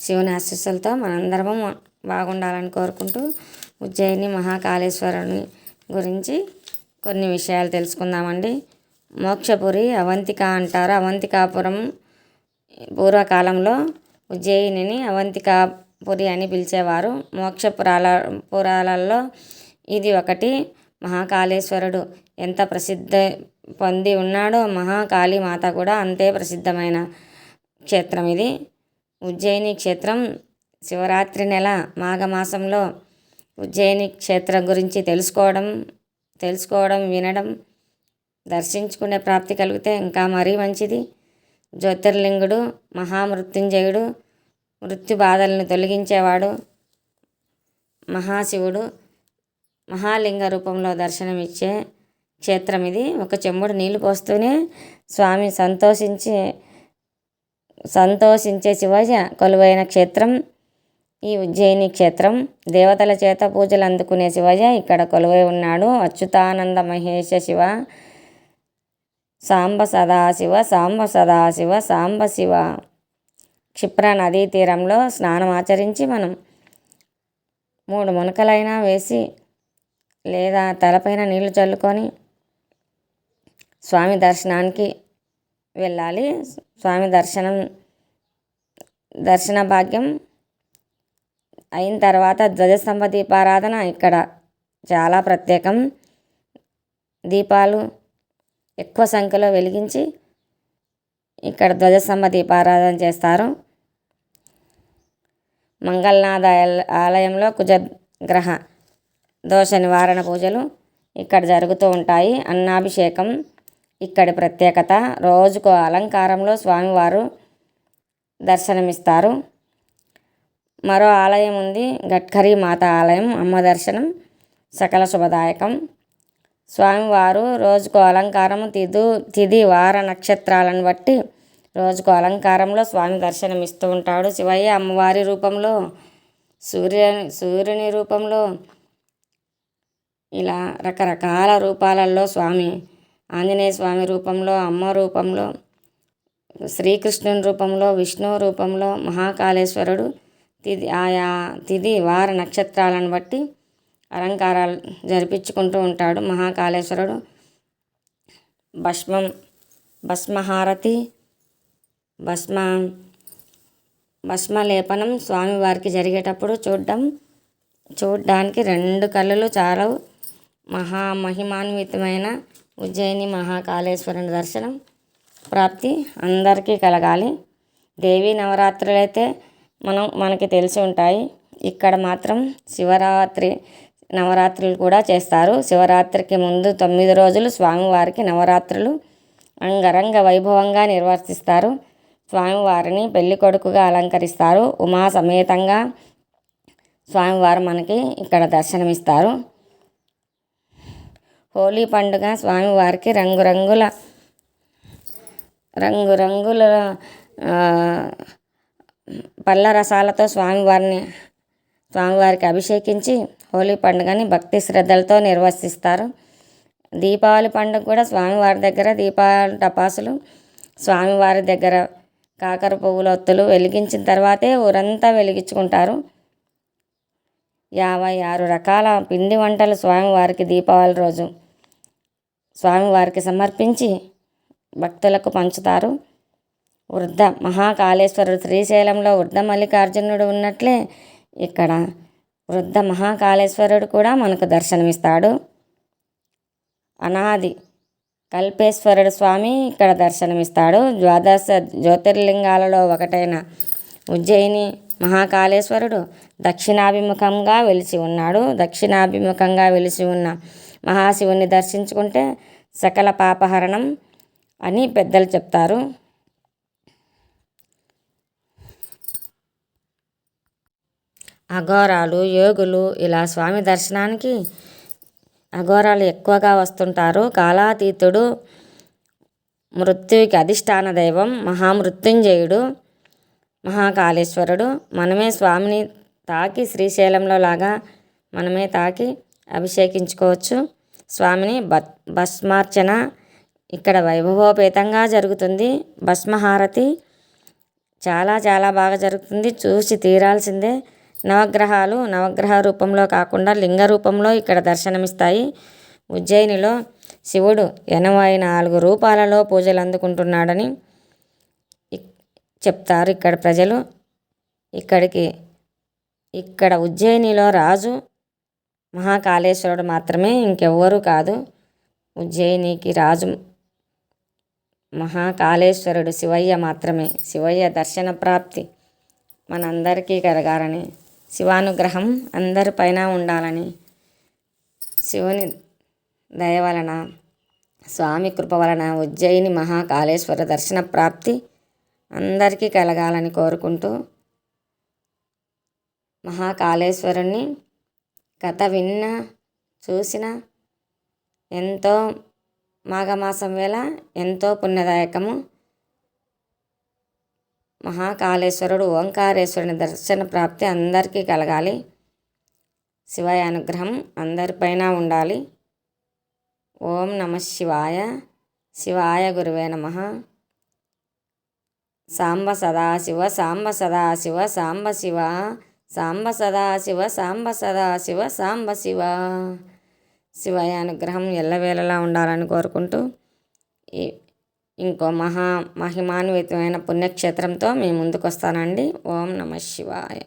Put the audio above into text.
శివుని ఆశీస్సులతో మనందరము బాగుండాలని కోరుకుంటూ ఉజ్జయిని మహాకాళేశ్వరుని గురించి కొన్ని విషయాలు తెలుసుకుందామండి. మోక్షపురి అవంతిక అంటారు. అవంతికాపురం పూర్వకాలంలో ఉజ్జయినిని అవంతికాపురి అని పిలిచేవారు. మోక్ష పురాల పురాలలో ఇది ఒకటి. మహాకాళేశ్వరుడు ఎంత ప్రసిద్ధ పొంది ఉన్నాడో మహాకాళీ మాత కూడా అంతే ప్రసిద్ధమైన క్షేత్రం ఇది. ఉజ్జయిని క్షేత్రం శివరాత్రి నెల మాఘమాసంలో ఉజ్జయిని క్షేత్రం గురించి తెలుసుకోవడం తెలుసుకోవడం వినడం దర్శించుకునే ప్రాప్తి కలిగితే ఇంకా మరీ మంచిది. జ్యోతిర్లింగుడు మహామృత్యుంజయుడు మృత్యు బాధలను తొలగించేవాడు మహాశివుడు మహాలింగ రూపంలో దర్శనమిచ్చే క్షేత్రం ఇది ఒక చెంబుడు నీళ్ళు పోస్తూనే స్వామి సంతోషించి సంతోషించే శివజ కొలువైన క్షేత్రం ఈ ఉజ్జయిని క్షేత్రం. దేవతల చేత పూజలు అందుకునే శివజ ఇక్కడ కొలువై ఉన్నాడు. అచ్యుతానంద మహేష శివ సాంబ సదాశివ సాంబ సదాశివ సాంబ శివ. క్షిప్ర నదీ తీరంలో స్నానం ఆచరించి మనం మూడు మునకలైనా వేసి లేదా తలపైన నీళ్ళు చల్లుకొని స్వామి దర్శనానికి వెళ్ళాలి. స్వామి దర్శనం దర్శన భాగ్యం అయిన తర్వాత ధ్వజస్తంభ దీపారాధన ఇక్కడ చాలా ప్రత్యేకం. దీపాలు ఎక్కువ సంఖ్యలో వెలిగించి ఇక్కడ ధ్వజస్తంభ దీపారాధన చేస్తారు. మంగళనాథ ఆలయంలో కుజగ్రహ దోష నివారణ పూజలు ఇక్కడ జరుగుతూ ఉంటాయి. అన్నాభిషేకం ఇక్కడి ప్రత్యేకత. రోజుకు అలంకారంలో స్వామివారు దర్శనమిస్తారు. మరో ఆలయం ఉంది. గట్కరీ మాత ఆలయం అమ్మ దర్శనం సకల శుభదాయకం. స్వామివారు రోజుకు అలంకారం తిదు తిది వార నక్షత్రాలను బట్టి రోజుకు అలంకారంలో స్వామి దర్శనం ఇస్తూ ఉంటాడు. శివయ్య అమ్మవారి రూపంలో సూర్య సూర్యుని రూపంలో ఇలా రకరకాల రూపాలలో స్వామి ఆంజనేయ స్వామి రూపంలో అమ్మ రూపంలో శ్రీకృష్ణుని రూపంలో విష్ణు రూపంలో మహాకాళేశ్వరుడు తిది ఆయా తిది వార నక్షత్రాలను బట్టి అలంకారాలు జరిపించుకుంటూ ఉంటాడు. మహాకాళేశ్వరుడు భస్మం భస్మహారతి భస్మ భస్మలేపనం స్వామివారికి జరిగేటప్పుడు చూడడం. చూడడానికి రెండు కళ్ళలు చాలా మహా మహిమాన్వితమైన ఉజ్జయిని మహాకాళేశ్వరుని దర్శనం ప్రాప్తి అందరికీ కలగాలి. దేవీ నవరాత్రులు అయితే మనం మనకి తెలిసి ఉంటాయి. ఇక్కడ మాత్రం శివరాత్రి నవరాత్రులు కూడా చేస్తారు. శివరాత్రికి ముందు తొమ్మిది రోజులు స్వామివారికి నవరాత్రులు అంగరంగ వైభవంగా నిర్వర్తిస్తారు. స్వామివారిని పెళ్ళి కొడుకుగా అలంకరిస్తారు. ఉమా సమేతంగా స్వామివారు మనకి ఇక్కడ దర్శనమిస్తారు. హోలీ పండుగ స్వామివారికి రంగురంగుల రంగురంగుల పళ్ళ రసాలతో స్వామివారిని స్వామివారికి అభిషేకించి హోలీ పండుగని భక్తి శ్రద్ధలతో నిర్వహిస్తారు దీపావళి పండుగ కూడా స్వామివారి దగ్గర దీపావళి టపాసులు స్వామివారి దగ్గర కాకర పువ్వుల ఒత్తులు వెలిగించిన తర్వాతే ఊరంతా వెలిగించుకుంటారు. యాభై ఆరు రకాల పిండి వంటలు స్వామివారికి దీపావళి రోజు. స్వామివారికి సమర్పించి భక్తులకు పంచుతారు. వృద్ధ మహాకాళేశ్వరుడు శ్రీశైలంలో వృద్ధ మల్లికార్జునుడు ఉన్నట్లే ఇక్కడ వృద్ధ మహాకాళేశ్వరుడు కూడా మనకు దర్శనమిస్తాడు. అనాది కల్పేశ్వరుడు స్వామి ఇక్కడ దర్శనమిస్తాడు. ద్వాదశ జ్యోతిర్లింగాలలో ఒకటైన ఉజ్జయిని మహాకాళేశ్వరుడు దక్షిణాభిముఖంగా వెలిసి ఉన్నాడు. దక్షిణాభిముఖంగా వెలిసి ఉన్న మహాశివుని దర్శించుకుంటే సకల పాపహరణం అని పెద్దలు చెప్తారు. అఘోరాలు యోగులు ఇలా స్వామి దర్శనానికి అఘోరాలు ఎక్కువగా వస్తుంటారు. కాలాతీతుడు మృత్యుకి అధిష్టాన దైవం మహామృత్యుంజయుడు. మహాకాళేశ్వరుడు మనమే స్వామిని తాకి శ్రీశైలంలో లాగా మనమే తాకి అభిషేకించుకోవచ్చు. స్వామిని బ భస్మార్చన ఇక్కడ వైభవోపేతంగా జరుగుతుంది. భస్మహారతి చాలా చాలా బాగా జరుగుతుంది. చూసి తీరాల్సిందే. నవగ్రహాలు నవగ్రహ రూపంలో కాకుండా లింగ రూపంలో ఇక్కడ దర్శనమిస్తాయి. ఉజ్జయినిలో శివుడు ఎనభై నాలుగు రూపాలలో పూజలు అందుకుంటున్నాడని చెప్తారు ఇక్కడ ప్రజలు. ఇక్కడికి ఇక్కడ ఉజ్జయినిలో రాజు మహాకాళేశ్వరుడు మాత్రమే ఇంకెవ్వరూ కాదు. ఉజ్జయినికి రాజు మహాకాళేశ్వరుడు శివయ్య మాత్రమే. శివయ్య దర్శన ప్రాప్తి మనందరికీ కలగాలని శివానుగ్రహం అందరిపైన ఉండాలని శివుని దయ వలన స్వామి కృప వలన ఉజ్జయిని మహాకాళేశ్వర దర్శన ప్రాప్తి అందరికీ కలగాలని కోరుకుంటూ మహాకాళేశ్వరుణ్ణి కథ విన్న చూసిన ఎంతో మాఘమాసం వేళ ఎంతో పుణ్యదాయకము. మహాకాళేశ్వరుడు ఓంకారేశ్వరుని దర్శన ప్రాప్తి అందరికీ కలగాలి. శివయ అనుగ్రహం అందరిపైన ఉండాలి. ఓం నమ శివాయ. శివాయ గురువే నమ. సాంబ సదాశివ సాంబ సదాశివ సాంబ శివ. సాంబ సదాశివ సాంబ సదాశివ సాంబ శివ. శివయ అనుగ్రహం ఎల్లవేళలా ఉండాలని కోరుకుంటూ ఈ ఇంకో మహా మహిమాన్వితమైన పుణ్యక్షేత్రంతో మీ ముందుకు వస్తానండి ఓం నమ శివాయ.